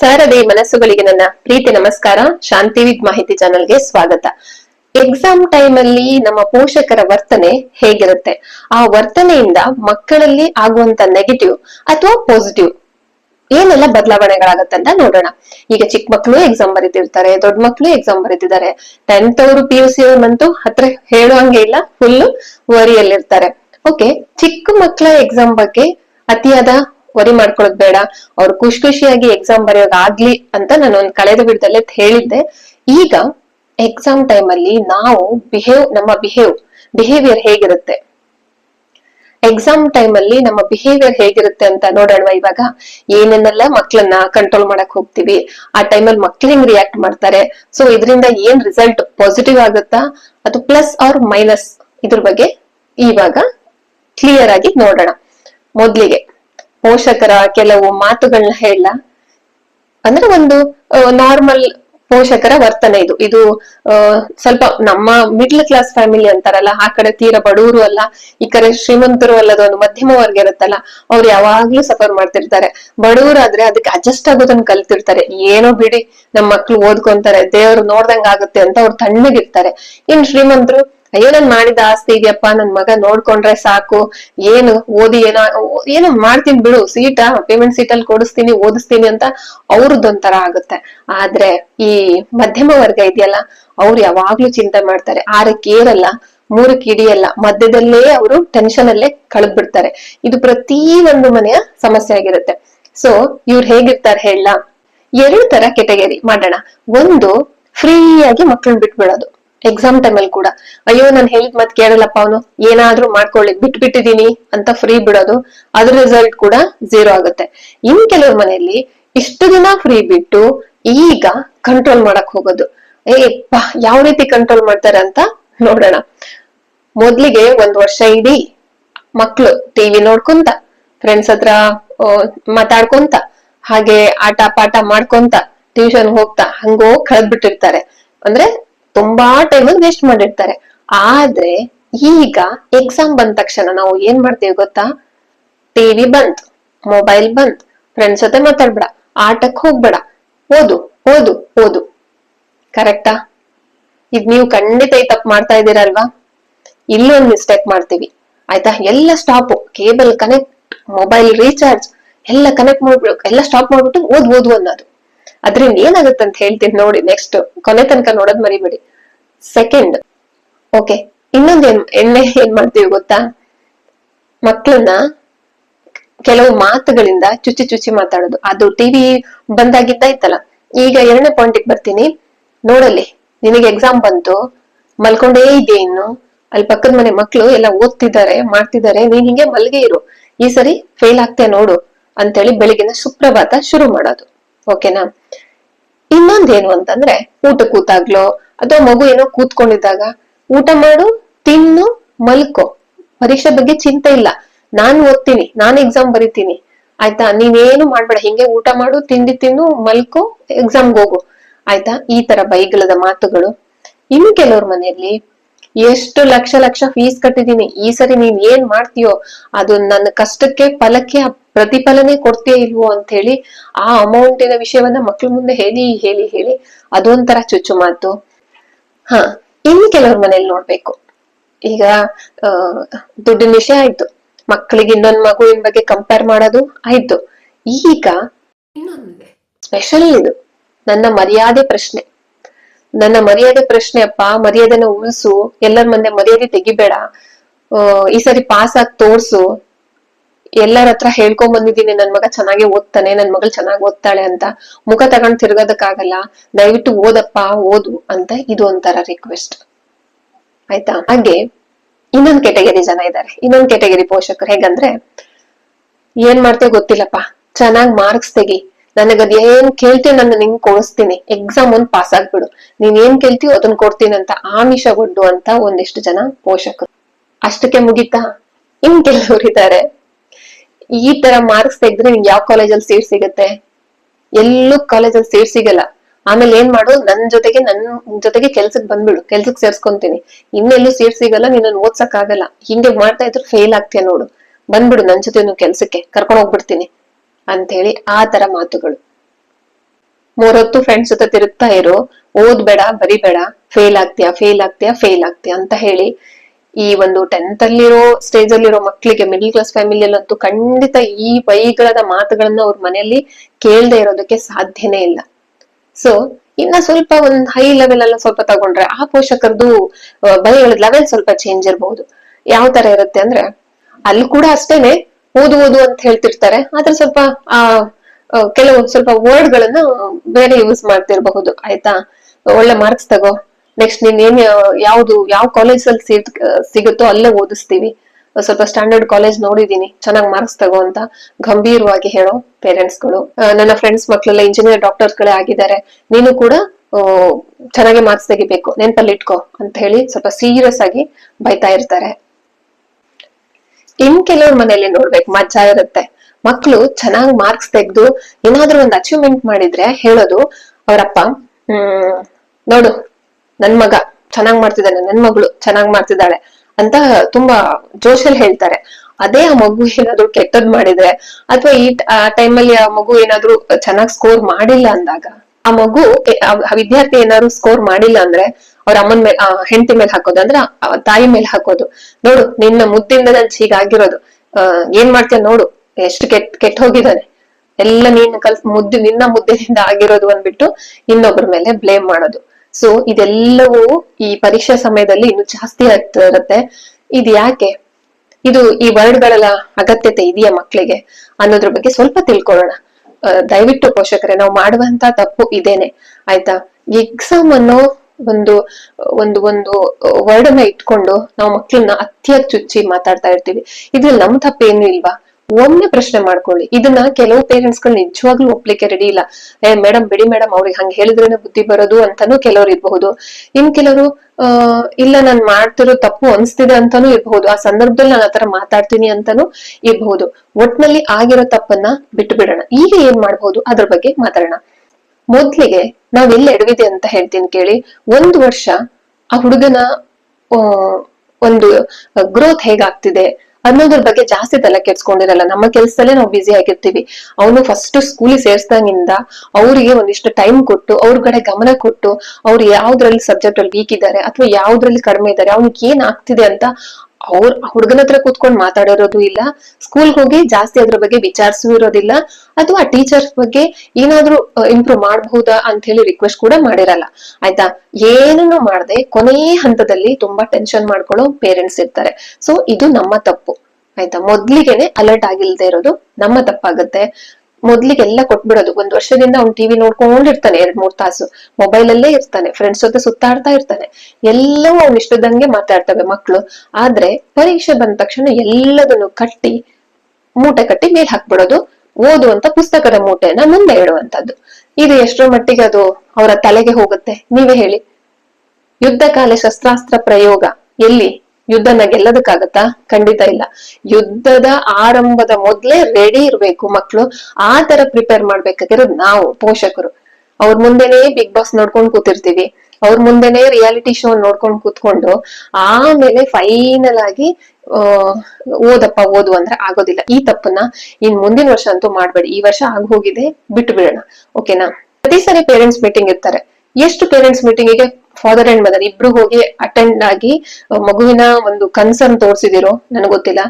ಸಾರದೆ ಮನಸ್ಸುಗಳಿಗೆ ನನ್ನ ಪ್ರೀತಿ ನಮಸ್ಕಾರ. ಶಾಂತಿ ವಿದ್ ಮಾಹಿತಿ ಚಾನಲ್ಗೆ ಸ್ವಾಗತ. ಎಕ್ಸಾಮ್ ಟೈಮ್ ಅಲ್ಲಿ ನಮ್ಮ ಪೋಷಕರ ವರ್ತನೆ ಹೇಗಿರುತ್ತೆ? ಆ ವರ್ತನೆಯಿಂದ ಮಕ್ಕಳಲ್ಲಿ ಆಗುವಂತ ನೆಗೆಟಿವ್ ಅಥವಾ ಪಾಸಿಟಿವ್ ಏನೆಲ್ಲ ಬದಲಾವಣೆಗಳಾಗತ್ತೆ ಅಂತ ನೋಡೋಣ. ಈಗ ಚಿಕ್ಕ ಮಕ್ಕಳು ಎಕ್ಸಾಮ್ ಬರೀತಿರ್ತಾರೆ, ದೊಡ್ಡ ಮಕ್ಕಳು ಎಕ್ಸಾಮ್ ಬರೀತಿದ್ದಾರೆ. ಟೆಂತ್ ಅವರು ಪಿ ಯು ಸಿ ಅವ್ರನ್ನಂತೂ ಹತ್ರ ಹೇಳುವಂಗೆ ಇಲ್ಲ ಫುಲ್ ವರಿಯಲ್ಲಿರ್ತಾರೆ ಓಕೆ ಚಿಕ್ಕ ಮಕ್ಕಳ ಎಕ್ಸಾಮ್ ಬಗ್ಗೆ ಅತಿಯಾದ ವರಿ ಮಾಡ್ಕೊಳಕ್ ಬೇಡ. ಅವ್ರು ಖುಷಿ ಖುಷಿಯಾಗಿ ಎಕ್ಸಾಮ್ ಬರೆಯೋಕ್ ಆಗ್ಲಿ ಅಂತ ನಾನು ಒಂದು ಕಳೆದ ಬಿಡದಲ್ಲೇ ಹೇಳಿದ್ದೆ. ಈಗ ಎಕ್ಸಾಮ್ ಟೈಮ್ ಅಲ್ಲಿ ನಾವು ಬಿಹೇವ್ ನಮ್ಮ ಬಿಹೇವ್ ಬಿಹೇವಿಯರ್ ಹೇಗಿರುತ್ತೆ? ಎಕ್ಸಾಮ್ ಟೈಮ್ ಅಲ್ಲಿ ನಮ್ಮ ಬಿಹೇವಿಯರ್ ಹೇಗಿರುತ್ತೆ ಅಂತ ನೋಡೋಣ ಇವಾಗ? ಏನೇನೆಲ್ಲ ಮಕ್ಳನ್ನ ಕಂಟ್ರೋಲ್ ಮಾಡಕ್ ಹೋಗ್ತೀವಿ? ಆ ಟೈಮ್ ಅಲ್ಲಿ ಮಕ್ಳು ಹೆಂಗ್ ರಿಯಾಕ್ಟ್ ಮಾಡ್ತಾರೆ? ಸೊ ಇದರಿಂದ ಏನ್ ರಿಸಲ್ಟ್ ಪಾಸಿಟಿವ್ ಆಗುತ್ತಾ? ಅದು ಪ್ಲಸ್ ಆರ್ ಮೈನಸ್ ಇದ್ರ ಬಗ್ಗೆ ಇವಾಗ ಕ್ಲಿಯರ್ ಆಗಿ ನೋಡೋಣ. ಮೊದ್ಲಿಗೆ ಪೋಷಕರ ಕೆಲವು ಮಾತುಗಳನ್ನ ಹೇಳ. ಅಂದ್ರೆ ಒಂದು ನಾರ್ಮಲ್ ಪೋಷಕರ ವರ್ತನೆ ಇದು. ಇದು ಸ್ವಲ್ಪ ನಮ್ಮ ಮಿಡ್ಲ್ ಕ್ಲಾಸ್ ಫ್ಯಾಮಿಲಿ ಅಂತಾರಲ್ಲ, ಆ ಕಡೆ ತೀರ ಬಡವರು ಅಲ್ಲ, ಈ ಕಡೆ ಶ್ರೀಮಂತರು ಅಲ್ಲದ ಒಂದು ಮಧ್ಯಮ ವರ್ಗ ಇರುತ್ತಲ್ಲ, ಅವ್ರು ಯಾವಾಗ್ಲೂ ಸಫರ್ ಮಾಡ್ತಿರ್ತಾರೆ. ಬಡವರಾದ್ರೆ ಅದಕ್ಕೆ ಅಡ್ಜಸ್ಟ್ ಆಗೋದನ್ನ ಕಲ್ತಿರ್ತಾರೆ. ಏನೋ ಬಿಡಿ ನಮ್ಮ ಮಕ್ಳು ಓದ್ಕೊಂತಾರೆ, ದೇವ್ರು ನೋಡ್ದಂಗ ಆಗುತ್ತೆ ಅಂತ ಅವ್ರು ತಣ್ಣಗಿರ್ತಾರೆ. ಇನ್ ಶ್ರೀಮಂತರು ಅಯ್ಯೋ ಮಾಡಿದ ಆಸ್ತಿ ಇದೆಯಪ್ಪ? ನನ್ ಮಗ ನೋಡ್ಕೊಂಡ್ರೆ ಸಾಕು. ಏನು, ಓದಿ ಏನೋ ಏನೋ ಮಾಡ್ತೀನಿ ಬಿಡು. ಸೀಟಾ ಪೇಮೆಂಟ್ ಸೀಟ್ ಅಲ್ಲಿ ಕೊಡಿಸ್ತೀನಿ, ಓದಿಸ್ತೀನಿ ಅಂತ ಅವ್ರದ್ದೊಂಥರ ಆಗುತ್ತೆ. ಆದ್ರೆ ಈ ಮಧ್ಯಮ ವರ್ಗ ಇದೆಯಲ್ಲ, ಅವ್ರು ಯಾವಾಗ್ಲೂ ಚಿಂತೆ ಮಾಡ್ತಾರೆ. ಆರಕ್ಕೆ ಏರಲ್ಲ ಮೂರಕ್ಕೆ ಹಿಡಿಯಲ್ಲ ಮಧ್ಯದಲ್ಲೇ ಅವರು ಟೆನ್ಷನ್ ಅಲ್ಲೇ ಕಳೆದ್ ಬಿಡ್ತಾರೆ ಇದು ಪ್ರತಿ ಒಂದು ಮನೆಯ ಸಮಸ್ಯೆ ಆಗಿರುತ್ತೆ. ಸೊ ಇವ್ರು ಹೇಗಿರ್ತಾರೆ ಹೇಳ. ಎರಡು ತರ ಕೆಟಗರಿ ಮಾಡೋಣ. ಒಂದು ಫ್ರೀಯಾಗಿ ಮಕ್ಕಳನ್ನ ಬಿಟ್ಬಿಡೋದು. ಎಕ್ಸಾಮ್ ಟೈಮಲ್ಲಿ ಕೂಡ. ಅಯ್ಯೋ, ನಾನು ಹೇಳಿದ್ ಮತ್ ಕೇಳಲ್ಲಪ್ಪ ಅವನು. ಏನಾದ್ರೂ ಮಾಡ್ಕೊಳ್ಳಿ. ಬಿಟ್ಬಿಟ್ಟಿದೀನಿ ಅಂತ ಫ್ರೀ ಬಿಡೋದು. ಅದ್ರ ರಿಸಲ್ಟ್ ಕೂಡ ಝೀರೋ ಆಗುತ್ತೆ. ಇನ್ ಕೆಲವ್ರ ಮನೆಯಲ್ಲಿ ಇಷ್ಟು ದಿನ ಫ್ರೀ ಬಿಟ್ಟು ಈಗ ಕಂಟ್ರೋಲ್ ಮಾಡಕ್ ಹೋಗೋದು. ಏ ಯಾವ ರೀತಿ ಕಂಟ್ರೋಲ್ ಮಾಡ್ತಾರೆ ಅಂತ ನೋಡೋಣ. ಮೊದ್ಲಿಗೆ ಒಂದ್ ವರ್ಷ ಇಡೀ ಮಕ್ಳು ಟಿವಿ ನೋಡ್ಕೊಂತ ಫ್ರೆಂಡ್ಸ್ ಹತ್ರ ಮಾತಾಡ್ಕೊಂತ, ಹಾಗೆ ಆಟ ಪಾಠ ಮಾಡ್ಕೊಂತ ಟ್ಯೂಷನ್ ಹೋಗ್ತಾ, ಹಂಗೋ ಕಳೆದ್ ಬಿಟ್ಟಿರ್ತಾರೆ. ಅಂದ್ರೆ ತುಂಬಾ ಟೈಮ್ ವೇಸ್ಟ್ ಮಾಡಿರ್ತಾರೆ. ಆದ್ರೆ ಈಗ ಎಕ್ಸಾಮ್ ಬಂದ ತಕ್ಷಣ ನಾವು ಏನ್ ಮಾಡ್ತೀವಿ ಗೊತ್ತಾ? ಟಿವಿ ಬಂತ್ ಮೊಬೈಲ್ ಬಂತ್ ಫ್ರೆಂಡ್ಸ್ ಜೊತೆ ಮಾತಾಡ್ಬೇಡ, ಆಟಕ್ ಹೋಗ್ಬೇಡ. ಓದು ಓದು ಓದು. ಕರೆಕ್ಟಾ ಇದ್ ನೀವು ಖಂಡಿತ ಈ ತಪ್ಪು ಮಾಡ್ತಾ ಇದ್ದೀರಲ್ವಾ? ಇಲ್ಲೊಂದು ಮಿಸ್ಟೇಕ್ ಮಾಡ್ತೀವಿ. ಆಯ್ತಾ? ಎಲ್ಲ stop cable connect mobile recharge ಎಲ್ಲ ಕನೆಕ್ಟ್ ಮಾಡ್ಬಿಡ್ಬೇಕು ಎಲ್ಲ ಸ್ಟಾಪ್ ಮಾಡ್ಬಿಟ್ಟು ಓದ್, ಓದು ಅನ್ನೋದು. ಅದ್ರಿಂದ ಏನಾಗುತ್ತೆ ಅಂತ ಹೇಳ್ತೀನಿ ನೋಡಿ ನೆಕ್ಸ್ಟ್ ಕೊನೆ ತನಕ ನೋಡೋದ್ ಮರಿಬೇಡಿ. ಸೆಕೆಂಡ್ ಓಕೆ ಇನ್ನೊಂದ್ ಏನ್, ಎಣ್ಣೆ ಏನ್ ಮಾಡ್ತೀವಿ ಗೊತ್ತಾ? ಮಕ್ಕಳನ್ನ ಕೆಲವು ಮಾತುಗಳಿಂದ ಚುಚ್ಚಿ ಚುಚ್ಚಿ ಮಾತಾಡೋದು. ಅದು ಟಿವಿ ಬಂದಾಗಿದ್ದ ಇತ್ತಲ್ಲ, ಈಗ ಎರಡನೇ ಪಾಯಿಂಟಿಗೆ ಬರ್ತೀನಿ. ನೋಡಲ್ಲಿ, ನಿನಗೆ ಎಕ್ಸಾಮ್ ಬಂತು, ಮಲ್ಕೊಂಡೇ ಇದೆ ಇನ್ನು? ಅಲ್ಲಿ ಪಕ್ಕದ ಮನೆ ಮಕ್ಕಳು ಎಲ್ಲ ಓದ್ತಿದ್ದಾರೆ, ಮಾಡ್ತಿದ್ದಾರೆ, ನೀನ್ ಹಿಂಗೆ ಮಲ್ಗೆ ಇರು. ಈ ಸರಿ ಫೇಲ್ ಆಗ್ತೇ ನೋಡು, ಅಂತೇಳಿ ಬೆಳಿಗ್ಗೆನ ಸುಪ್ರಭಾತ ಶುರು ಮಾಡೋದು. ಓಕೆನಾ ಇನ್ನೊಂದೇನು ಅಂತಂದ್ರೆ ಊಟ ಕೂತಾಗ್ಲೋ ಅಥವಾ ಮಗು ಏನೋ ಕೂತ್ಕೊಂಡಿದ್ದಾಗ ಊಟ ಮಾಡು, ತಿನ್ನು, ಮಲ್ಕೋ. ಪರೀಕ್ಷೆ ಬಗ್ಗೆ ಚಿಂತೆ ಇಲ್ಲ. ನಾನ್ ಓದ್ತೀನಿ, ನಾನ್ ಎಕ್ಸಾಮ್ ಬರಿತೀನಿ. ಆಯ್ತಾ? ನೀನೇನು ಮಾಡ್ಬೇಡ. ಹಿಂಗೆ ಊಟ ಮಾಡು, ತಿಂಡಿ ತಿನ್ನು, ಮಲ್ಕೋ ಎಕ್ಸಾಮ್ಗೆ ಹೋಗು. ಆಯ್ತಾ? ಈ ತರ ಬೈಗಲದ ಮಾತುಗಳು. ಇನ್ನು ಕೆಲವ್ರ ಮನೆಯಲ್ಲಿ ಎಷ್ಟು ಲಕ್ಷ ಲಕ್ಷ ಫೀಸ್ ಕಟ್ಟಿದೀನಿ ಈ ಸರಿ ನೀನ್ ಏನ್ ಮಾಡ್ತೀಯೋ, ಅದು ನನ್ನ ಕಷ್ಟಕ್ಕೆ ಫಲಕ್ಕೆ ಪ್ರತಿಫಲನೆ ಕೊಡ್ತೀಯ ಇಲ್ವೋ ಅಂತ ಹೇಳಿ ಆ ಅಮೌಂಟಿನ ವಿಷಯವನ್ನ ಮಕ್ಳ ಮುಂದೆ ಹೇಳಿ ಹೇಳಿ ಹೇಳಿ ಅದೊಂಥರ ಚುಚ್ಚು ಮಾತು. ಹಾ ಇನ್ನು ಕೆಲವ್ರ ಮನೇಲಿ ನೋಡ್ಬೇಕು. ಈಗ ದುಡ್ಡಿನ ವಿಷಯ ಆಯ್ತು. ಮಕ್ಕಳಿಗೆ ಇನ್ನೊಂದ್ ಮಗುವಿನ ಬಗ್ಗೆ ಕಂಪೇರ್ ಮಾಡೋದು ಆಯ್ತು. ಈಗ ಇನ್ನೊಂದಿದೆ ಸ್ಪೆಷಲ್ ಇದು. ನನ್ನ ಮರ್ಯಾದೆ ಪ್ರಶ್ನೆ. ನನ್ನ ಮರ್ಯಾದೆ ಪ್ರಶ್ನೆ ಅಪ್ಪ ಮರ್ಯಾದೆನ ಉಳಿಸು ಎಲ್ಲರ ಮುಂದೆ ಮರ್ಯಾದೆ ತೆಗಿಬೇಡ. ಈ ಸರಿ ಪಾಸ್ ಆಗಿ ತೋರ್ಸು. ಎಲ್ಲರ ಹತ್ರ ಹೇಳ್ಕೊಂಡ್ ಬಂದಿದ್ದೀನಿ. ನನ್ ಮಗ ಚೆನ್ನಾಗಿ ಓದ್ತಾನೆ, ನನ್ ಮಗಳು ಚೆನ್ನಾಗಿ ಓದ್ತಾಳೆ ಅಂತ ಮುಖ ತಗೊಂಡ್ ತಿರ್ಗೋದಕ್ಕಾಗಲ್ಲ. ದಯವಿಟ್ಟು ಓದಪ್ಪ, ಓದು ಅಂತ ಇದು ಒಂಥರ ರಿಕ್ವೆಸ್ಟ್ ಆಯ್ತಾ? ಹಾಗೆ ಇನ್ನೊಂದ್ ಕೆಟಗರಿ ಜನ ಇದ್ದಾರೆ ಇನ್ನೊಂದ್ ಕೆಟಗರಿ ಪೋಷಕರು ಹೇಗಂದ್ರೆ, ಏನ್ ಮಾಡ್ತೇವೆ ಗೊತ್ತಿಲ್ಲಪ್ಪ. ಚೆನ್ನಾಗ್ ಮಾರ್ಕ್ಸ್ ತೆಗಿ. ನನಗದ್ ಏನ್ ಕೇಳ್ತೀವಿ ನಾನು ನಿಂಗ್ ಕೊಡಿಸ್ತೀನಿ. ಎಕ್ಸಾಮ್ ಒಂದ್ ಪಾಸ್ ಆಗ್ಬಿಡು. ನೀನ್ ಏನ್ ಕೇಳ್ತೀಯೋ ಅದನ್ನ ಕೊಡ್ತೀನಿ ಅಂತ ಆಮಿಷ ಆಮಿಷಗೊಡ್ಡು ಅಂತ ಒಂದಿಷ್ಟು ಜನ ಪೋಷಕರು. ಅಷ್ಟಕ್ಕೆ ಮುಗಿತಾ? ಇನ್ ಕೆಲವ್ರು ಇದ್ದಾರೆ ಈ ತರ ಮಾರ್ಕ್ಸ್ ತೆಗೆದ್ರೆ ನಿಮ್ಗೆ ಯಾವ ಕಾಲೇಜಲ್ಲಿ ಸೀಟ್ ಸಿಗುತ್ತೆ? ಎಲ್ಲೂ ಕಾಲೇಜಲ್ಲಿ ಸೀಟ್ ಸಿಗಲ್ಲ. ಆಮೇಲೆ ಏನ್ ಮಾಡು, ನನ್ ಜೊತೆಗೆ ನನ್ ಜೊತೆಗೆ ಕೆಲ್ಸಕ್ ಬಂದ್ಬಿಡು. ಕೆಲ್ಸಕ್ ಸೇರ್ಸ್ಕೊಂತೀನಿ. ಇನ್ನೆಲ್ಲೂ ಸೀಟ್ ಸಿಗಲ್ಲ ನಿನ್ನ ಓದ್ಸಕ್ ಆಗಲ್ಲ. ಹಿಂಗೆ ಮಾಡ್ತಾ ಇದ್ರು ಫೇಲ್ ಆಗ್ತೀಯ ನೋಡು. ಬಂದ್ಬಿಡು ನನ್ ಜೊತೆ ಕೆಲ್ಸಕ್ಕೆ. ಕರ್ಕೊಂಡು ಹೋಗ್ಬಿಡ್ತೀನಿ. ಅಂತ ಹೇಳಿ ಆ ತರ ಮಾತುಗಳು. ಮೂರೊತ್ತು ಫ್ರೆಂಡ್ಸ್ ಜೊತೆ ತಿರುಗ್ತಾ ಇರು. ಓದ್ಬೇಡ, ಬರಿಬೇಡ. ಫೇಲ್ ಆಗ್ತೀಯಾ ಫೇಲ್ ಆಗ್ತೀಯಾ ಫೇಲ್ ಆಗ್ತೀಯಾ ಅಂತ ಹೇಳಿ ಈ ಒಂದು ಟೆಂತ್ ಅಲ್ಲಿರೋ ಸ್ಟೇಜ್ ಅಲ್ಲಿರೋ ಮಕ್ಕಳಿಗೆ ಮಿಡಲ್ ಕ್ಲಾಸ್ ಫ್ಯಾಮಿಲಿಯಲ್ಲಂತೂ ಖಂಡಿತ ಈ ಬೈಗಳದ ಮಾತುಗಳನ್ನ ಅವ್ರ ಮನೆಯಲ್ಲಿ ಕೇಳದೆ ಇರೋದಕ್ಕೆ ಸಾಧ್ಯನೇ ಇಲ್ಲ. ಸೊ ಇನ್ನ ಸ್ವಲ್ಪ ಒಂದ್ ಹೈ ಲೆವೆಲ್ ಎಲ್ಲ ಸ್ವಲ್ಪ ತಗೊಂಡ್ರೆ ಆ ಪೋಷಕರದು ಬೈಗಳ ಲೆವೆಲ್ ಸ್ವಲ್ಪ ಚೇಂಜ್ ಇರಬಹುದು ಯಾವ ತರ ಇರುತ್ತೆ ಅಂದ್ರೆ ಅಲ್ಲಿ ಕೂಡ ಅಷ್ಟೇನೆ ಓದು ಓದು ಅಂತ ಹೇಳ್ತಿರ್ತಾರೆ ಆದ್ರೆ ಸ್ವಲ್ಪ ಆ ಆ, ಕೆಲವು ಸ್ವಲ್ಪ ವರ್ಡ್ ಗಳನ್ನ ಬೇರೆ ಯೂಸ್ ಮಾಡ್ತಿರ್ಬಹುದು. ಆಯ್ತಾ? ಒಳ್ಳೆ ಮಾರ್ಕ್ಸ್ ತಗೋ. ನೆಕ್ಸ್ಟ್ ನೀನ್ ಏನ್ ಯಾವ್ದು, ಯಾವ ಕಾಲೇಜ್ ಅಲ್ಲಿ ಸೀಟ್ ಸಿಗುತ್ತೋ ಅಲ್ಲೇ ಓದಿಸ್ತೀವಿ. ಸ್ವಲ್ಪ ಸ್ಟ್ಯಾಂಡರ್ಡ್ ಕಾಲೇಜ್ ನೋಡಿದೀನಿ, ಚೆನ್ನಾಗ್ ಮಾರ್ಕ್ಸ್ ತಗೋ ಅಂತ. ಗಂಭೀರವಾಗಿ ಹೇಳೋ ಪೇರೆಂಟ್ಸ್ಗಳು. ನನ್ನ ಫ್ರೆಂಡ್ಸ್ ಮಕ್ಕಳೆಲ್ಲ ಇಂಜಿನಿಯರ್ ಡಾಕ್ಟರ್ಸ್ ಗಳೇ ಆಗಿದ್ದಾರೆ. ನೀನು ಕೂಡ ಚೆನ್ನಾಗಿ ಮಾರ್ಕ್ಸ್ ತೆಗಿಬೇಕು, ನೆನ್ಪಲ್ಲಿ ಇಟ್ಕೋ ಅಂತ ಹೇಳಿ ಸ್ವಲ್ಪ ಸೀರಿಯಸ್ ಆಗಿ ಬೈತಾ ಇರ್ತಾರೆ. ಇನ್ ಕೆಲವ್ರ ಮನೇಲಿ ನೋಡ್ಬೇಕು, ಮಜಾ ಇರುತ್ತೆ. ಮಕ್ಳು ಚೆನ್ನಾಗಿ ಮಾರ್ಕ್ಸ್ ತೆಗ್ದು ಏನಾದ್ರೂ ಒಂದು ಅಚೀವ್ಮೆಂಟ್ ಮಾಡಿದ್ರೆ ಹೇಳೋದು, ಅವರಪ್ಪ, ಹ್ಮ್, ನೋಡು ನನ್ ಮಗ ಚೆನ್ನಾಗ್ ಮಾಡ್ತಿದ್ದಾನೆ, ನನ್ ಮಗಳು ಚೆನ್ನಾಗ್ ಮಾಡ್ತಿದ್ದಾಳೆ ಅಂತ ತುಂಬಾ ಜೋಶಲ್ಲಿ ಹೇಳ್ತಾರೆ. ಅದೇ ಆ ಮಗು ಏನಾದ್ರು ಕೆಟ್ಟದ್ ಮಾಡಿದ್ರೆ ಅಥವಾ ಈ ಟೈಮ್ ಅಲ್ಲಿ ಆ ಮಗು ಏನಾದ್ರು ಚೆನ್ನಾಗ್ ಸ್ಕೋರ್ ಮಾಡಿಲ್ಲ ಅಂದಾಗ, ಆ ಮಗು ವಿದ್ಯಾರ್ಥಿ ಏನಾದ್ರು ಸ್ಕೋರ್ ಮಾಡಿಲ್ಲ ಅಂದ್ರೆ ಅವ್ರ ಅಮ್ಮನ ಮೇಲೆ ಹೆಂಡತಿ ಮೇಲೆ ಹಾಕೋದು ಅಂದ್ರೆ ತಾಯಿ ಮೇಲೆ ಹಾಕೋದು. ನೋಡು, ನಿನ್ನ ಮುದ್ದಿಂದ ನನ್ ಹೀಗಾಗಿರೋದು. ಅಹ್ ಏನ್ ಮಾಡ್ತೀಯ ನೋಡು, ಎಷ್ಟು ಕೆಟ್ಟ ಕೆಟ್ಟ ಹೋಗಿದ್ದಾನೆ. ಎಲ್ಲ ನೀನ್ ಕಲ್ಸ್, ಮುದ್ದು, ನಿನ್ನ ಮುದ್ದೆಯಿಂದ ಆಗಿರೋದು ಅಂದ್ಬಿಟ್ಟು ಇನ್ನೊಬ್ಬರ ಮೇಲೆ ಬ್ಲೇಮ್ ಮಾಡೋದು. ಸೊ ಇದೆಲ್ಲವೂ ಈ ಪರೀಕ್ಷಾ ಸಮಯದಲ್ಲಿ ಇನ್ನು ಜಾಸ್ತಿ ಆಗ್ತಾ ಇರುತ್ತೆ ಇದು ಯಾಕೆ? ಇದು ಈ ವರ್ಡ್ಗಳೆಲ್ಲ ಅಗತ್ಯತೆ ಇದೆಯಾ ಮಕ್ಕಳಿಗೆ ಅನ್ನೋದ್ರ ಬಗ್ಗೆ ಸ್ವಲ್ಪ ತಿಳ್ಕೊಳ್ಳೋಣ. ದಯವಿಟ್ಟು ಪೋಷಕರೇ, ನಾವು ಮಾಡುವಂತ ತಪ್ಪು ಇದೇನೆ, ಆಯ್ತಾ? ಎಕ್ಸಾಮ್ ಅನ್ನೋ ಒಂದು ಒಂದು ಒಂದು ವರ್ಡ್ ಅನ್ನ ಇಟ್ಕೊಂಡು ನಾವು ಮಕ್ಕಳನ್ನ ಅತಿಯಾಗಿ ಚುಚ್ಚಿ ಮಾತಾಡ್ತಾ ಇರ್ತೀವಿ. ಇದ್ರಲ್ಲಿ ನಮ್ ತಪ್ಪೇನು ಇಲ್ವಾ? ಒಮ್ಮೆ ಪ್ರಶ್ನೆ ಮಾಡ್ಕೊಳ್ಳಿ. ಇದನ್ನ ಕೆಲವು ಪೇರೆಂಟ್ಸ್ಗಳು ನಿಜವಾಗ್ಲೂ ಒಪ್ಲಿಕ್ಕೆ ರೆಡಿ ಇಲ್ಲ. ಏ ಮೇಡಮ್ ಬಿಡಿ ಮೇಡಮ್ ಅವ್ರಿಗೆ ಹಂಗ ಹೇಳಿದ್ರೇನೆ ಬುದ್ಧಿ ಬರೋದು ಅಂತಾನು ಕೆಲವ್ರು ಇರಬಹುದು. ಇನ್ ಕೆಲವರು ಇಲ್ಲ, ನಾನ್ ಮಾಡ್ತಿರೋ ತಪ್ಪು ಅನ್ಸ್ತಿದೆ ಅಂತಾನು ಇರಬಹುದು. ಆ ಸಂದರ್ಭದಲ್ಲಿ ನಾನು ಆತರ ಮಾತಾಡ್ತೀನಿ ಅಂತಾನು ಇರಬಹುದು. ಒಟ್ನಲ್ಲಿ ಆಗಿರೋ ತಪ್ಪನ್ನ ಬಿಟ್ಟು ಬಿಡೋಣ ಈಗ ಏನ್ ಮಾಡಬಹುದು? ಅದ್ರ ಬಗ್ಗೆ ಮಾತಾಡೋಣ. ಮೊದ್ಲಿಗೆ ನಾವ್ ಎಲ್ಲಿ ಎಡವಿದೆ ಅಂತ ಹೇಳ್ತೀನಿ ಕೇಳಿ. ಒಂದು ವರ್ಷ ಆ ಹುಡುಗನ ಒಂದು ಗ್ರೋತ್ ಹೇಗಾಗ್ತಿದೆ? ಅನ್ನೋದ್ರ ಬಗ್ಗೆ ಜಾಸ್ತಿ ತಲೆ ಕೆಡ್ಸ್ಕೊಂಡಿರಲ್ಲ. ನಮ್ಮ ಕೆಲ್ಸದಲ್ಲೇ ನಾವು ಬ್ಯುಸಿ ಆಗಿರ್ತೀವಿ. ಅವನು ಫಸ್ಟ್ ಸ್ಕೂಲಿಗೆ ಸೇರ್ಸ್ದಂಗಿಂದ ಅವರಿಗೆ ಒಂದಿಷ್ಟು ಟೈಮ್ ಕೊಟ್ಟು, ಅವ್ರ ಕಡೆ ಗಮನ ಕೊಟ್ಟು, ಅವ್ರು ಯಾವ್ದ್ರಲ್ಲಿ ಸಬ್ಜೆಕ್ಟ್ ಅಲ್ಲಿ ವೀಕ್ ಇದ್ದಾರೆ ಅಥವಾ ಯಾವ್ದ್ರಲ್ಲಿ ಕಡಿಮೆ ಇದ್ದಾರೆ, ಅವ್ನಿಗೆ ಏನ್ ಆಗ್ತಿದೆ ಅಂತ ಅವ್ರ ಹುಡುಗನ ಹತ್ರ ಕೂತ್ಕೊಂಡು ಮಾತಾಡಿರೋದು ಇಲ್ಲ. ಸ್ಕೂಲ್ ಹೋಗಿ ಜಾಸ್ತಿ ಅದ್ರ ಬಗ್ಗೆ ವಿಚಾರಿಸೂ ಇರೋದಿಲ್ಲ. ಅಥವಾ ಟೀಚರ್ಸ್ ಬಗ್ಗೆ ಏನಾದ್ರೂ ಇಂಪ್ರೂವ್ ಮಾಡಬಹುದಾ ಅಂತ ಹೇಳಿ ರಿಕ್ವೆಸ್ಟ್ ಕೂಡ ಮಾಡಿರಲ್ಲ. ಆಯ್ತಾ? ಏನನ್ನು ಮಾಡದೆ ಕೊನೆ ಹಂತದಲ್ಲಿ ತುಂಬಾ ಟೆನ್ಷನ್ ಮಾಡ್ಕೊಳ್ಳೋ ಪೇರೆಂಟ್ಸ್ ಇರ್ತಾರೆ. ಸೊ ಇದು ನಮ್ಮ ತಪ್ಪು. ಆಯ್ತಾ? ಮೊದ್ಲಿಗೆನೆ ಅಲರ್ಟ್ ಆಗಿಲ್ದೇ ಇರೋದು ನಮ್ಮ ತಪ್ಪಾಗುತ್ತೆ. ಮೊದ್ಲಿಗೆ ಎಲ್ಲ ಕೊಟ್ಬಿಡೋದು. ಒಂದ್ ವರ್ಷದಿಂದ ಅವ್ನು ಟಿವಿ ನೋಡ್ಕೊಂಡಿರ್ತಾನೆ ಎರಡ್ ಮೂರ್ ತಾಸು. ಮೊಬೈಲ್ ಅಲ್ಲೇ ಇರ್ತಾನೆ ಫ್ರೆಂಡ್ಸ್ ಜೊತೆ ಸುತ್ತಾಡ್ತಾ ಇರ್ತಾನೆ. ಎಲ್ಲವೂ ಅವ್ನ ಇಷ್ಟದಂಗೆ ಮಾತಾಡ್ತವೆ ಮಕ್ಕಳು ಆದ್ರೆ ಪರೀಕ್ಷೆ ಬಂದ ತಕ್ಷಣ ಎಲ್ಲದನ್ನು ಕಟ್ಟಿ, ಮೂಟೆ ಕಟ್ಟಿ ಮೇಲ್ ಹಾಕ್ಬಿಡೋದು. ಓದುವಂತ ಪುಸ್ತಕದ ಮೂಟೆಯನ್ನ ಮುಂದೆ ಇಡುವಂತದ್ದು ಇದು ಎಷ್ಟರ ಮಟ್ಟಿಗೆ ಅದು ಅವರ ತಲೆಗೆ ಹೋಗುತ್ತೆ? ನೀವೇ ಹೇಳಿ. ಯುದ್ಧ ಕಾಲ ಶಸ್ತ್ರಾಸ್ತ್ರ ಪ್ರಯೋಗ ಎಲ್ಲಿ? ಯುದ್ಧನ ಗೆಲ್ಲದಕ್ಕಾಗತ್ತಾ ಖಂಡಿತ ಇಲ್ಲ. ಯುದ್ಧದ ಆರಂಭದ ಮೊದ್ಲೇ ರೆಡಿ ಇರ್ಬೇಕು ಮಕ್ಕಳು ಆ ತರ ಪ್ರಿಪೇರ್ ಮಾಡ್ಬೇಕಾಗಿರೋದು ನಾವು, ಪೋಷಕರು. ಅವ್ರ ಮುಂದೆನೆ ಬಿಗ್ ಬಾಸ್ ನೋಡ್ಕೊಂಡು ಕೂತಿರ್ತೀವಿ. ಅವ್ರ ಮುಂದೆನೆ ರಿಯಾಲಿಟಿ ಶೋ ನೋಡ್ಕೊಂಡು ಕೂತ್ಕೊಂಡು ಆಮೇಲೆ ಫೈನಲ್ ಆಗಿ ಓದಪ್ಪ, ಓದು ಅಂದ್ರೆ ಆಗೋದಿಲ್ಲ. ಈ ತಪ್ಪನ್ನ ಇನ್ ಮುಂದಿನ ವರ್ಷ ಅಂತೂ ಮಾಡ್ಬೇಡಿ. ಈ ವರ್ಷ ಆಗ ಹೋಗಿದೆ ಬಿಟ್ಟು ಬಿಡೋಣ ಓಕೆನಾ ಪ್ರತಿ ಸರಿ ಪೇರೆಂಟ್ಸ್ ಮೀಟಿಂಗ್ ಇರ್ತಾರೆ. ಎಷ್ಟು ಪೇರೆಂಟ್ಸ್ ಮೀಟಿಂಗಿಗೆ ಫಾದರ್ ಅಂಡ್ ಮದರ್ ಇಬ್ರು ಹೋಗಿ ಅಟೆಂಡ್ ಆಗಿ ಮಗುವಿನ ಒಂದು ಕನ್ಸರ್ನ್ ತೋರಿಸಿದಿರೋ, ನನಗೆ ಗೊತ್ತಿಲ್ಲ.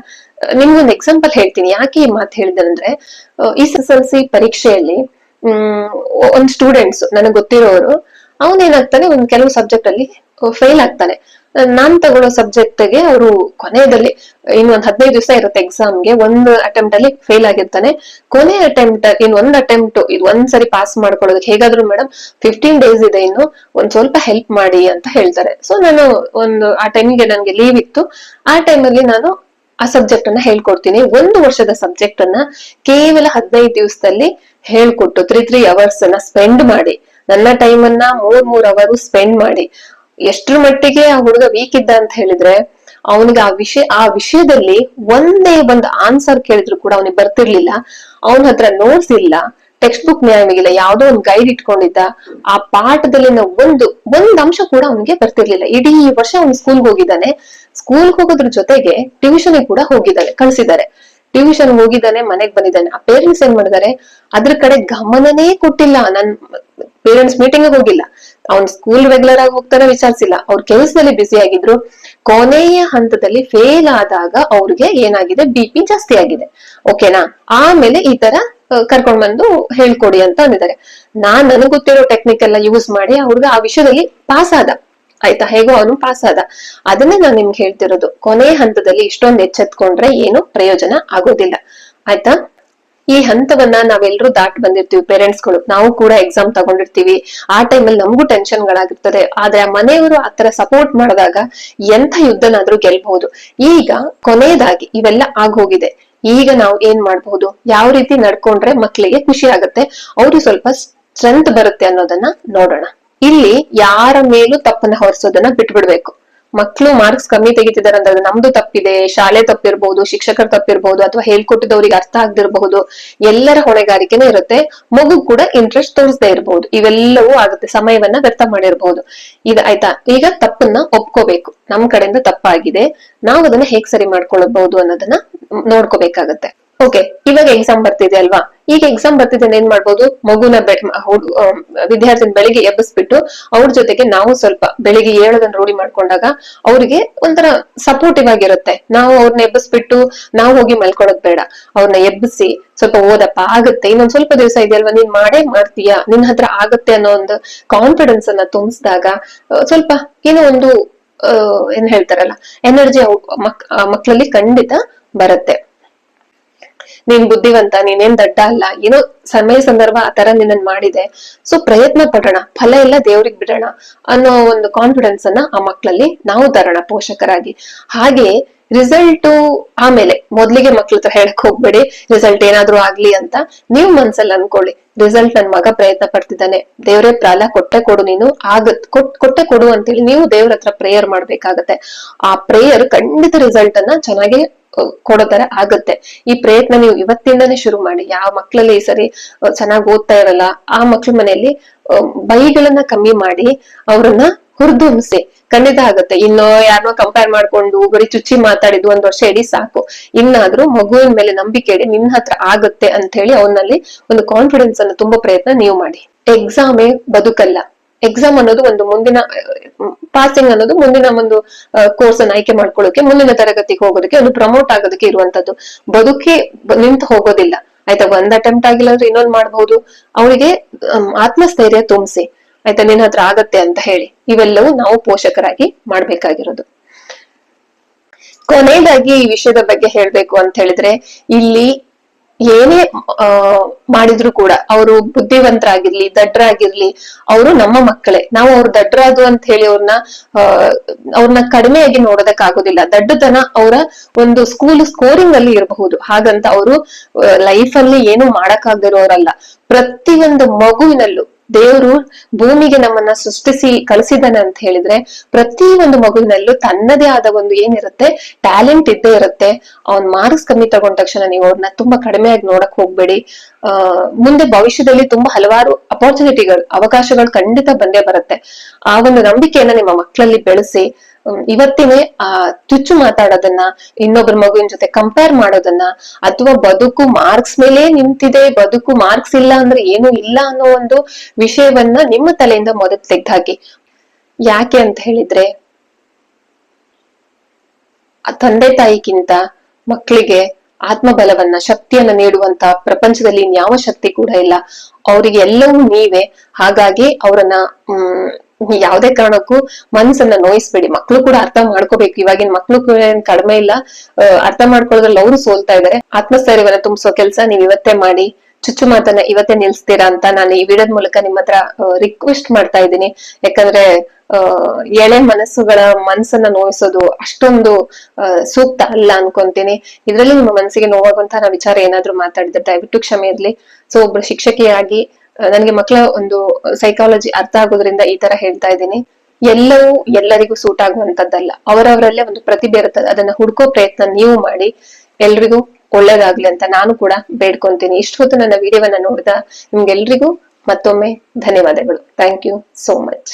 ನಿಮ್ಗೊಂದು ಎಕ್ಸಾಂಪಲ್ ಹೇಳ್ತೀನಿ. ಯಾಕೆ ಈ ಮಾತು ಹೇಳಿದಂದ್ರೆ ಎಸ್ ಎಸ್ ಎಲ್ ಸಿ ಪರೀಕ್ಷೆಯಲ್ಲಿ, ಹ್ಮ್, ಒಂದ್ ಸ್ಟೂಡೆಂಟ್ಸ್ ನನಗೆ ಗೊತ್ತಿರೋರು ಅವನೇನಾಗ್ತಾನೆ ಒಂದ್ ಕೆಲವು ಸಬ್ಜೆಕ್ಟ್ ಅಲ್ಲಿ ಫೇಲ್ ಆಗ್ತಾನೆ. ನಾನ್ ತಗೊಳ್ಳೋ ಸಬ್ಜೆಕ್ಟ್ಗೆ ಅವರು ಕೊನೆಯಲ್ಲಿ ಇನ್ನೊಂದ್ ಹದಿನೈದು ದಿವಸ ಇರುತ್ತೆ ಎಕ್ಸಾಮ್ಗೆ ಒಂದು ಅಟೆಂಪ್ಟ್ ಅಲ್ಲಿ ಫೇಲ್ ಆಗಿರ್ತಾನೆ. ಕೊನೆ ಅಟೆಂಪ್ಟ್ ಇನ್ ಒಂದ್ ಅಟೆಂಪ್ಟ್ ಇದು ಒಂದ್ಸರಿ ಪಾಸ್ ಮಾಡ್ಕೊಳ್ಳೋದಕ್ಕೆ ಹೇಗಾದ್ರು ಮೇಡಮ್ ಫಿಫ್ಟೀನ್ ಡೇಸ್ ಇದೆ ಇನ್ನು, ಒಂದ್ ಸ್ವಲ್ಪ ಹೆಲ್ಪ್ ಮಾಡಿ ಅಂತ ಹೇಳ್ತಾರೆ. ಸೊ ನಾನು ಒಂದು, ಆ ಟೈಮಿಗೆ ನನ್ಗೆ ಲೀವ್ ಇತ್ತು. ಆ ಟೈಮಲ್ಲಿ ನಾನು ಆ ಸಬ್ಜೆಕ್ಟ್ ಅನ್ನ ಹೇಳ್ಕೊಡ್ತೀನಿ. ಒಂದು ವರ್ಷದ ಸಬ್ಜೆಕ್ಟ್ ಅನ್ನ ಕೇವಲ ಹದಿನೈದು ದಿವಸದಲ್ಲಿ ಹೇಳ್ಕೊಟ್ಟು ತ್ರೀ ತ್ರೀ ಅವರ್ಸ್ ಅನ್ನ ಸ್ಪೆಂಡ್ ಮಾಡಿ. ನನ್ನ ಟೈಮ್ ಅನ್ನ ಮೂರ್ ಮೂರ್ ಅವರ್ ಸ್ಪೆಂಡ್ ಮಾಡಿ. ಎಷ್ಟ್ರ ಮಟ್ಟಿಗೆ ಆ ಹುಡುಗ ವೀಕ್ ಇದ್ದ ಅಂತ ಹೇಳಿದ್ರೆ, ಅವನಿಗೆ ಆ ವಿಷಯ, ಆ ವಿಷಯದಲ್ಲಿ ಒಂದೇ ಒಂದು ಆನ್ಸರ್ ಕೇಳಿದ್ರು ಕೂಡ ಅವನಿಗೆ ಬರ್ತಿರ್ಲಿಲ್ಲ. ಅವನ ಹತ್ರ ನೋಟ್ಸ್ ಇಲ್ಲ ಟೆಕ್ಸ್ಟ್ ಬುಕ್ ನ್ಯಾಯವಾಗಿಲ್ಲ ಯಾವ್ದೋ ಒಂದು ಗೈಡ್ ಇಟ್ಕೊಂಡಿದ್ದ. ಆ ಪಾಠದಲ್ಲಿನ ಒಂದು, ಒಂದ್ ಅಂಶ ಕೂಡ ಅವನಿಗೆ ಬರ್ತಿರ್ಲಿಲ್ಲ. ಇಡೀ ವರ್ಷ ಅವ್ನು ಸ್ಕೂಲ್ಗೆ ಹೋಗಿದ್ದಾನೆ. ಸ್ಕೂಲ್ ಹೋಗೋದ್ರ ಜೊತೆಗೆ ಟ್ಯೂಷನ್ ಕೂಡ ಹೋಗಿದ್ದಾನೆ, ಕಳ್ಸಿದ್ದಾರೆ. ಟ್ಯೂಷನ್ ಹೋಗಿದ್ದಾನೆ, ಮನೆಗ್ ಬಂದಿದ್ದಾನೆ. ಆ ಪೇರೆಂಟ್ಸ್ ಏನ್ ಮಾಡಿದಾರೆ ಅದ್ರ ಕಡೆ ಗಮನನೇ ಕೊಟ್ಟಿಲ್ಲ. ನನ್ ಪೇರೆಂಟ್ಸ್ ಮೀಟಿಂಗ್ ಹೋಗಿಲ್ಲ. ಅವ್ನ್ ಸ್ಕೂಲ್ ರೆಗ್ಯುಲರ್ ಆಗಿ ಹೋಗ್ತಾನೆ ವಿಚಾರಿಸಿಲ್ಲ. ಅವ್ರ ಕೆಲಸದಲ್ಲಿ ಬ್ಯುಸಿ ಆಗಿದ್ರು. ಕೊನೆಯ ಹಂತದಲ್ಲಿ ಫೇಲ್ ಆದಾಗ ಅವ್ರಿಗೆ ಏನಾಗಿದೆ? ಬಿ ಪಿ ಜಾಸ್ತಿ ಆಗಿದೆ. ಓಕೆನಾ ಆಮೇಲೆ ಈ ತರ ಕರ್ಕೊಂಡ್ ಬಂದು ಹೇಳ್ಕೊಡಿ ಅಂತ ಅಂದಿದ್ದಾರೆ. ನಾನ್ ನನಗ್ ಗೊತ್ತಿರೋ ಟೆಕ್ನಿಕ್ ಎಲ್ಲ ಯೂಸ್ ಮಾಡಿ ಅವ್ರಿಗೆ ಆ ವಿಷಯದಲ್ಲಿ ಪಾಸ್ ಆದ. ಆಯ್ತಾ? ಹೇಗೋ ಅವನು ಪಾಸ್ ಆದ. ಅದನ್ನೇ ನಾನ್ ನಿಮ್ಗೆ ಹೇಳ್ತಿರೋದು. ಕೊನೆ ಹಂತದಲ್ಲಿ ಇಷ್ಟೊಂದು ಎಚ್ಚೆತ್ಕೊಂಡ್ರೆ ಏನು ಪ್ರಯೋಜನ ಆಗೋದಿಲ್ಲ. ಆಯ್ತಾ? ಈ ಹಂತವನ್ನ ನಾವೆಲ್ಲರೂ ದಾಟ್ ಬಂದಿರ್ತೀವಿ ಪೇರೆಂಟ್ಸ್ಗಳು. ನಾವು ಕೂಡ ಎಕ್ಸಾಮ್ ತಗೊಂಡಿರ್ತೀವಿ. ಆ ಟೈಮಲ್ಲಿ ನಮಗೂ ಟೆನ್ಷನ್ ಗಳಾಗಿರ್ತದೆ. ಆದ್ರೆ ಆ ಮನೆಯವರು ಆತರ ಸಪೋರ್ಟ್ ಮಾಡಿದಾಗ ಎಂಥ ಯುದ್ಧನಾದ್ರೂ ಗೆಲ್ಬಹುದು. ಈಗ ಕೊನೆಯದಾಗಿ ಇವೆಲ್ಲ ಆಗೋಗಿದೆ. ಈಗ ನಾವು ಏನ್ ಮಾಡಬಹುದು? ಯಾವ ರೀತಿ ನಡ್ಕೊಂಡ್ರೆ ಮಕ್ಕಳಿಗೆ ಖುಷಿ ಆಗುತ್ತೆ? ಅವರು ಸ್ವಲ್ಪ ಸ್ಟ್ರೆಂತ್ ಬರುತ್ತೆ ಅನ್ನೋದನ್ನ ನೋಡೋಣ. ಇಲ್ಲಿ ಯಾರ ಮೇಲೂ ತಪ್ಪನ್ನ ಹೊರಿಸೋದನ್ನ ಬಿಟ್ಬಿಡ್ಬೇಕು. ಮಕ್ಕಳು ಮಾರ್ಕ್ಸ್ ಕಮ್ಮಿ ತೆಗಿತಿದಾರೆ ಅಂದ್ರೆ ಅದು ನಮ್ದು ತಪ್ಪಿದೆ, ಶಾಲೆ ತಪ್ಪಿರ್ಬಹುದು ಶಿಕ್ಷಕರ ತಪ್ಪಿರ್ಬಹುದು ಅಥವಾ ಹೇಳ್ಕೊಟ್ಟಿದ್ದವ್ರಿಗೆ ಅರ್ಥ ಆಗದಿರಬಹುದು, ಎಲ್ಲರ ಹೊಣೆಗಾರಿಕೆನೂ ಇರುತ್ತೆ. ಮಗು ಕೂಡ ಇಂಟ್ರೆಸ್ಟ್ ತೋರಿಸದೇ ಇರಬಹುದು ಇವೆಲ್ಲವೂ ಆಗುತ್ತೆ, ಸಮಯವನ್ನ ವ್ಯರ್ಥ ಮಾಡಿರ್ಬಹುದು ಇದು ಆಯ್ತಾ? ಈಗ ತಪ್ಪನ್ನ ಒಪ್ಕೋಬೇಕು. ನಮ್ ಕಡೆಯಿಂದ ತಪ್ಪಾಗಿದೆ. ನಾವು ಅದನ್ನ ಹೇಗ್ ಸರಿ ಮಾಡ್ಕೊಳ್ಬಹುದು ಅನ್ನೋದನ್ನ ನೋಡ್ಕೋಬೇಕಾಗತ್ತೆ. ಓಕೆ ಇವಾಗ ಎಕ್ಸಾಮ್ ಬರ್ತಿದೆ ಅಲ್ವಾ? ಈಗ ಎಕ್ಸಾಮ್ ಬರ್ತಿದೆ ಏನ್ ಮಾಡ್ಬೋದು? ಮಗುನ ಬೆಟ್ ವಿದ್ಯಾರ್ಥಿನ ಬೆಳಿಗ್ಗೆ ಎಬ್ಬಿಸ್ಬಿಟ್ಟು ಅವ್ರ ಜೊತೆಗೆ ನಾವು ಸ್ವಲ್ಪ ಬೆಳಿಗ್ಗೆ ಏಳೋದನ್ನ ರೂಢಿ ಮಾಡ್ಕೊಂಡಾಗ ಅವ್ರಿಗೆ ಒಂಥರ ಸಪೋರ್ಟಿವ್ ಆಗಿರುತ್ತೆ. ನಾವು ಅವ್ರನ್ನ ಎಬ್ಬಿಸ್ಬಿಟ್ಟು ನಾವು ಹೋಗಿ ಮಲ್ಕೊಳಕ್ ಬೇಡ. ಅವ್ರನ್ನ ಎಬ್ಬಿಸಿ ಸ್ವಲ್ಪ ಓದಪ್ಪ, ಆಗುತ್ತೆ, ಇನ್ನೊಂದ್ ಸ್ವಲ್ಪ ದಿವಸ ಇದೆಯಲ್ವಾ? ನೀನ್ ಮಾಡೇ ಮಾಡ್ತೀಯಾ? ನಿನ್ ಹತ್ರ ಆಗುತ್ತೆ ಅನ್ನೋ ಒಂದು ಕಾನ್ಫಿಡೆನ್ಸ್ ಅನ್ನ ತುಂಬಿಸಿದಾಗ ಸ್ವಲ್ಪ ಏನೋ ಒಂದು ಏನ್ ಹೇಳ್ತಾರಲ್ಲ ಎನರ್ಜಿ ಮಕ್ ಮಕ್ಳಲ್ಲಿ ಖಂಡಿತ ಬರುತ್ತೆ. ನೀನ್ ಬುದ್ಧಿವಂತ, ನೀನೇನ್ ದಡ್ಡ ಅಲ್ಲ. ಏನೋ ಸಮಯ ಸಂದರ್ಭ ಆ ತರ ನಿನ್ನನ್ ಮಾಡಿದೆ. ಸೊ ಪ್ರಯತ್ನ ಪಡೋಣ, ಫಲ ಎಲ್ಲ ದೇವ್ರಿಗೆ ಬಿಡೋಣ ಅನ್ನೋ ಒಂದು ಕಾನ್ಫಿಡೆನ್ಸ್ ಅನ್ನ ಆ ಮಕ್ಕಳಲ್ಲಿ ನಾವು ತರೋಣ ಪೋಷಕರಾಗಿ. ಹಾಗೆ ರಿಸಲ್ಟ್ ಆಮೇಲೆ ಮೊದ್ಲಿಗೆ ಮಕ್ಳ ಹತ್ರ ಹೇಳಕ್ ಹೋಗ್ಬೇಡಿ ರಿಸಲ್ಟ್ ಏನಾದ್ರೂ ಆಗ್ಲಿ ಅಂತ ನೀವ್ ಮನ್ಸಲ್ಲಿ ಅನ್ಕೊಳ್ಳಿ. ರಿಸಲ್ಟ್ ನನ್ ಮಗ ಪ್ರಯತ್ನ ಪಡ್ತಿದ್ದಾನೆ. ದೇವ್ರೇ ಪ್ರಾಲ ಕೊಟ್ಟೆ ಕೊಡು ನೀನು, ಆಗತ್, ಕೊಟ್- ಕೊಟ್ಟೆ ಕೊಡು ಅಂತೇಳಿ ನೀವು ದೇವ್ರ ಹತ್ರ ಪ್ರೇಯರ್ ಮಾಡ್ಬೇಕಾಗತ್ತೆ. ಆ ಪ್ರೇಯರ್ ಖಂಡಿತ ರಿಸಲ್ಟ್ ಅನ್ನ ಚೆನ್ನಾಗಿ ಕೊಡೋ ತರ ಆಗತ್ತೆ. ಈ ಪ್ರಯತ್ನ ನೀವು ಇವತ್ತಿಂದನೇ ಶುರು ಮಾಡಿ. ಯಾವ ಮಕ್ಕಳಲ್ಲಿ ಈ ಸರಿ ಚೆನ್ನಾಗಿ ಓದ್ತಾ ಇರಲ್ಲ, ಆ ಮಕ್ಳ ಮನೆಯಲ್ಲಿ ಬೈಗಳನ್ನ ಕಮ್ಮಿ ಮಾಡಿ, ಅವ್ರನ್ನ ಹುರಿದುಂಬಿಸಿ ಖಂಡಿತ ಆಗುತ್ತೆ. ಇನ್ನು ಯಾರನ್ನೋ ಕಂಪೇರ್ ಮಾಡ್ಕೊಂಡು ಬರೀ ಚುಚ್ಚಿ ಮಾತಾಡಿದ್ದು ಒಂದ್ ವರ್ಷ ಇಡೀ ಸಾಕು. ಇನ್ನಾದ್ರೂ ಮಗುವಿನ ಮೇಲೆ ನಂಬಿಕೆ ಇಡಿ, ನಿನ್ನ ಹತ್ರ ಆಗುತ್ತೆ ಅಂತ ಹೇಳಿ ಅವನಲ್ಲಿ ಒಂದು ಕಾನ್ಫಿಡೆನ್ಸ್ ಅನ್ನು ತುಂಬಾ ಪ್ರಯತ್ನ ನೀವು ಮಾಡಿ. ಎಕ್ಸಾಮೇ ಬದುಕಲ್ಲ. ಎಕ್ಸಾಮ್ ಅನ್ನೋದು ಒಂದು ಮುಂದಿನ ಪಾಸಿಂಗ್ ಅನ್ನೋದು ಮುಂದಿನ ಒಂದು ಕೋರ್ಸ್ ಅನ್ನು ಆಯ್ಕೆ ಮಾಡ್ಕೊಳ್ಳೋಕೆ, ಮುಂದಿನ ತರಗತಿಗೆ ಹೋಗೋದಕ್ಕೆ, ಒಂದು ಪ್ರಮೋಟ್ ಆಗೋದಕ್ಕೆ ಇರುವಂತದ್ದು. ಬದುಕಿ ನಿಂತು ಹೋಗೋದಿಲ್ಲ. ಆಯ್ತಾ, ಒಂದ್ ಅಟೆಂಪ್ಟ್ ಆಗಿಲ್ಲ ಅಂದ್ರೆ ಇನ್ನೊಂದ್ ಮಾಡಬಹುದು ಅವಳಿಗೆ ಆತ್ಮಸ್ಥೈರ್ಯ ತುಂಬಿಸಿ, ಆಯ್ತಾ, ನಿನ್ನ ಹತ್ರ ಆಗತ್ತೆ ಅಂತ ಹೇಳಿ. ಇವೆಲ್ಲವೂ ನಾವು ಪೋಷಕರಾಗಿ ಮಾಡ್ಬೇಕಾಗಿರೋದು. ಕೊನೆಯದಾಗಿ ಈ ವಿಷಯದ ಬಗ್ಗೆ ಹೇಳ್ಬೇಕು ಅಂತ ಹೇಳಿದ್ರೆ, ಇಲ್ಲಿ ಏನೇ ಮಾಡಿದ್ರು ಕೂಡ ಅವರು ಬುದ್ಧಿವಂತರಾಗಿರ್ಲಿ, ದಡ್ರಾಗಿರ್ಲಿ, ಅವರು ನಮ್ಮ ಮಕ್ಕಳೇ. ನಾವು ಅವ್ರು ದಡ್ಡರಾದು ಅಂತ ಹೇಳಿ ಅವ್ರನ್ನ ಅವ್ರನ್ನ ಕಡಿಮೆಯಾಗಿ ನೋಡೋದಕ್ ಆಗೋದಿಲ್ಲ ದಡ್ಡತನ ಅವರ ಒಂದು ಸ್ಕೂಲ್ ಸ್ಕೋರಿಂಗ್ ಅಲ್ಲಿ ಇರಬಹುದು. ಹಾಗಂತ ಅವರು ಲೈಫ್ ಅಲ್ಲಿ ಏನು ಮಾಡಕ್ಕಾಗದಿರೋರಲ್ಲ. ಪ್ರತಿಯೊಂದು ಮಗುವಿನಲ್ಲೂ ದೇವರು ಭೂಮಿಗೆ ನಮ್ಮನ್ನ ಸೃಷ್ಟಿಸಿ ಕಳಿಸಿದಾನೆ ಅಂತ ಹೇಳಿದ್ರೆ ಪ್ರತಿ ಒಂದು ಮಗುವಿನಲ್ಲೂ ತನ್ನದೇ ಆದ ಒಂದು ಏನಿರುತ್ತೆ ಟ್ಯಾಲೆಂಟ್ ಇದ್ದೇ ಇರುತ್ತೆ. ಅವ್ನ್ ಮಾರ್ಕ್ಸ್ ಕಮ್ಮಿ ತಗೊಂಡ ತಕ್ಷಣ ನೀವು ಅವ್ರನ್ನ ತುಂಬಾ ಕಡಿಮೆಯಾಗಿ ನೋಡಕ್ ಹೋಗ್ಬೇಡಿ. ಆ, ಮುಂದೆ ಭವಿಷ್ಯದಲ್ಲಿ ತುಂಬಾ ಹಲವಾರು ಅಪಾರ್ಚುನಿಟಿಗಳು ಅವಕಾಶಗಳು ಖಂಡಿತ ಬಂದೇ ಬರುತ್ತೆ. ಆ ಒಂದು ನಂಬಿಕೆಯನ್ನ ನಿಮ್ಮ ಮಕ್ಕಳಲ್ಲಿ ಬೆಳೆಸಿ ಇವತ್ತಿನೇ, ಆ, ತುಚ್ಚು ಮಾತಾಡೋದನ್ನ ಇನ್ನೊಬ್ಬರ ಮಗುವಿನ ಜೊತೆ ಕಂಪೇರ್ ಮಾಡೋದನ್ನ, ಅಥವಾ ಬದುಕು ಮಾರ್ಕ್ಸ್ ಮೇಲೆ ನಿಂತಿದೆ, ಬದುಕು ಮಾರ್ಕ್ಸ್ ಇಲ್ಲ ಅಂದ್ರೆ ಏನು ಇಲ್ಲ ಅನ್ನೋ ಒಂದು ವಿಷಯವನ್ನ ನಿಮ್ಮ ತಲೆಯಿಂದ ಮೊದಲು ತೆಗ್ದಾಕಿ. ಯಾಕೆ ಅಂತ ಹೇಳಿದ್ರೆ ತಂದೆ ತಾಯಿಗಿಂತ ಮಕ್ಕಳಿಗೆ ಆತ್ಮಬಲವನ್ನ, ಶಕ್ತಿಯನ್ನ ನೀಡುವಂತ ಪ್ರಪಂಚದಲ್ಲಿ ಇನ್ಯಾವ ಶಕ್ತಿ ಕೂಡ ಇಲ್ಲ. ಅವರಿಗೆ ಎಲ್ಲವೂ ನೀವೇ. ಹಾಗಾಗಿ ಅವರನ್ನ, ಹ್ಮ್ ಯಾವುದೇ ಕಾರಣಕ್ಕೂ ಮನ್ಸನ್ನ ನೋಯಿಸ್ಬೇಡಿ. ಮಕ್ಳು ಕೂಡ ಅರ್ಥ ಮಾಡ್ಕೋಬೇಕು. ಇವಾಗಿನ ಮಕ್ಳು ಏನ್ ಕಡಿಮೆ ಇಲ್ಲ. ಅರ್ಥ ಮಾಡ್ಕೊಳ್ಳೋದ್ರಲ್ಲಿ ಅವರು ಸೋಲ್ತಾ ಇದಾರೆ. ಆತ್ಮಸ್ಥೈರ್ಯವನ್ನ ತುಂಬಿಸೋ ಕೆಲಸ ನೀವ್ ಇವತ್ತೇ ಮಾಡಿ. ಚುಚ್ಚು ಮಾತನ್ನ ಇವತ್ತೇ ನಿಲ್ಸ್ತೀರಾ ಅಂತ ನಾನು ಈ ವಿಡಿಯೋದ ಮೂಲಕ ನಿಮ್ಮ ಹತ್ರ ರಿಕ್ವೆಸ್ಟ್ ಮಾಡ್ತಾ ಇದ್ದೀನಿ. ಯಾಕಂದ್ರೆ ಎಳೆ ಮನಸ್ಸುಗಳ ಮನಸ್ಸನ್ನ ನೋಯಿಸೋದು ಅಷ್ಟೊಂದು ಸೂಕ್ತ ಅಲ್ಲ ಅನ್ಕೊಂತೀನಿ. ಇದ್ರಲ್ಲಿ ನಿಮ್ಮ ಮನಸ್ಸಿಗೆ ನೋವಾಗುವಂತಹ ವಿಚಾರ ಏನಾದ್ರೂ ಮಾತಾಡಿದ್ರೆ ದಯವಿಟ್ಟು ಕ್ಷಮೆ ಇರ್ಲಿ. ಸೊ ಒಬ್ರು ಶಿಕ್ಷಕಿಯಾಗಿ ನನಗೆ ಮಕ್ಕಳ ಒಂದು ಸೈಕಾಲಜಿ ಅರ್ಥ ಆಗೋದ್ರಿಂದ ಈ ತರ ಹೇಳ್ತಾ ಇದ್ದೀನಿ. ಎಲ್ಲವೂ ಎಲ್ಲರಿಗೂ ಸೂಟ್ ಆಗುವಂತದ್ದಲ್ಲ. ಅವರವರಲ್ಲೇ ಒಂದು ಪ್ರತಿಭೆ ಇರುತ್ತದೆ. ಅದನ್ನ ಹುಡ್ಕೋ ಪ್ರಯತ್ನ ನೀವು ಮಾಡಿ. ಎಲ್ರಿಗೂ ಒಳ್ಳೇದಾಗ್ಲಿ ಅಂತ ನಾನು ಕೂಡ ಬೇಡ್ಕೊಂತೀನಿ. ಇಷ್ಟು ಹೊತ್ತು ನನ್ನ ವಿಡಿಯೋವನ್ನ ನೋಡಿದ ನಿಮ್ಗೆಲ್ರಿಗೂ ಮತ್ತೊಮ್ಮೆ ಧನ್ಯವಾದಗಳು. Thank you so much